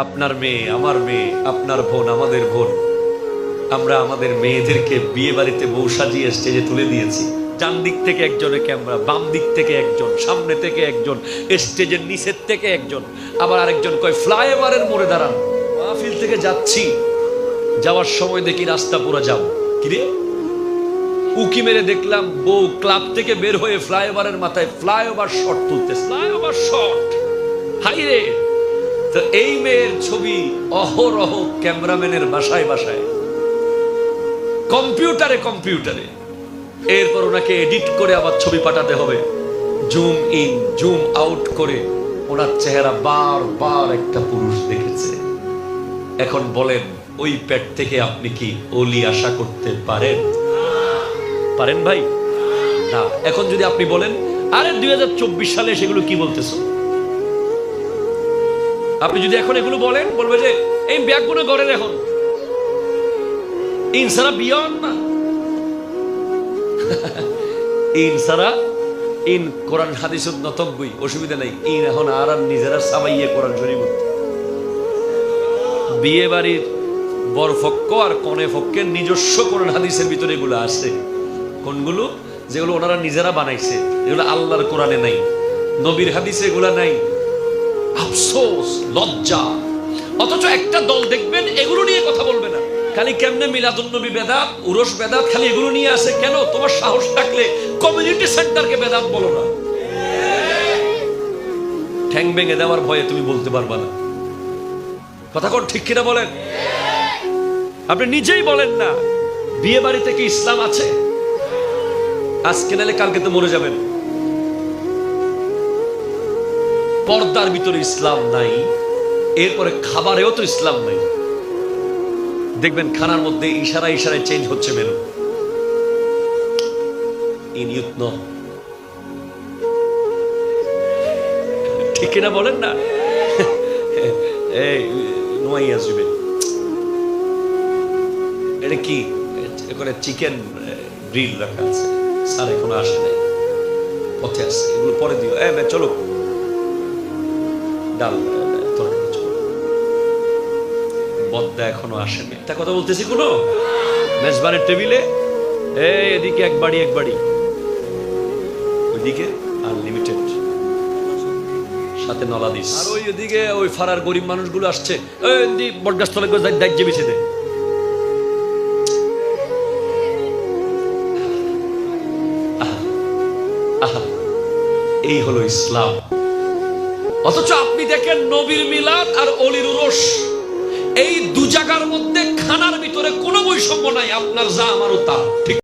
আপনার মেয়ে, আমার মেয়ে, আপনার বোন, আমাদের বোন। আমরা আমাদের মেয়েদেরকে বিয়ে বাড়িতে বউ সাজিয়ে স্টেজে তুলে দিয়েছি। ডান দিক থেকে একজনে ক্যামেরা বাম দিক থেকে একজন, সামনে থেকে একজন, স্টেজের নিচের থেকে একজন। আবার আরেকজন কয়, ফ্লাইওভারের মোড়ে দাঁড়ান। মাহফিল থেকে যাচ্ছি। যাওয়ার সময় দেখি রাস্তা পুরো যাও কিরে উকি মেরে দেখলাম বউ ক্লাব থেকে বের হয়ে ফ্লাইওভারের মাথায় ফ্লাইওভার শট তুলতে ফ্লাইওভার শট! হাই রে! তো এই মেয়ের ছবি অহরহ ক্যামেরাম্যানের বাসায় বাসায়। কম্পিউটারে কম্পিউটারে। এরপর ওনাকে এডিট করে আবার ছবি পাঠাতে হবে। জুম ইন, জুম আউট করে ওনার চেহারা বারবার একটা পুরুষ দেখেছে। এখন বলেন, ওই পেট থেকে আপনি কি অলি আশা করতে পারেন? পারেন ভাই? না, এখন যদি আপনি বলেন, আরে দুই হাজার চব্বিশ সালে সেগুলো কি বলতেছো? আপনি যদি এখন এগুলো বলেন, বলবে যে, এই ব্যাগগুলো গড়েন এখন। ইনসারা বিয়ন না। ইনসারা ইন কোরআন, হাদিস নতব্বই অসুবিধা নাই। ইন এখন আর আর নিজেরা সাবাইয়ে কোরআন শরীফ বিয়ে বাড়ির বরফক্ক আর কনে ফক্কের নিজস্ব কোরআন, হাদিসের ভিতরে এগুলো আছে। কোনগুলো? যেগুলো ওনারা নিজেরা বানাইছে। এগুলো আল্লাহর কোরআনে নাই। নবীর হাদিসে এগুলা নাই। আফসোস, লজ্জা। অথচ একটা দল দেখবেন, এগুলো নিয়ে কথা বলবে না। খালি কেমনে মিলাদুন্নবী বেদাত, উরস বেদাত, খালি এগুলো নিয়ে আসে কেন? তোমার সাহস থাকলে কমিউনিটি সেন্টারকে বেদাত বলো না। ঠ্যাং ভেঙে দেওয়ার ভয়ে তুমি বলতে পারবা না। কথা কোন ঠিক কিনা বলেন? আপনি নিজেই বলেন না। বিয়ে বাড়িতে কি ইসলাম আছে? আজকে নালে কালকে তো মরে যাবেন। পর্দার ভিতরে ইসলাম নাই এরপরে খাবারেও তো ইসলাম নাই। দেখবেন খানার মধ্যে ইশারা ইশারায় চেঞ্জ হচ্ছে মেনু। ইন ঠিক কিনা বলেন না? এই আসবে এটা কি? এখানে চিকেন গ্রিল রাখা আছে। স্যার এখনও আসে নাই। পথে এগুলো পরে দিও। বে, চলো। ডাল বদ্দা এখনও আসেনি। তা কথা বলতেছি কোনো? মেজবানের টেবিলে? এই এদিকে এক বাড়ি এক বাড়ি। ওইদিকে আনলিমিটেড সাথে নলাদিস আর ওই ওদিকে ওই ফারার গরিব মানুষগুলো আসছে। ওই বটগাছ তলে দাজ্যে বিছে দে। এই হলো ইসলাম। অথচ আপনি দেখেন নবীর মিলাদ আর অলির রস এই দু জায়গার মধ্যে খানার ভিতরে কোনো বৈষম্য নাই, আপনার যা আমারও তা। ঠিক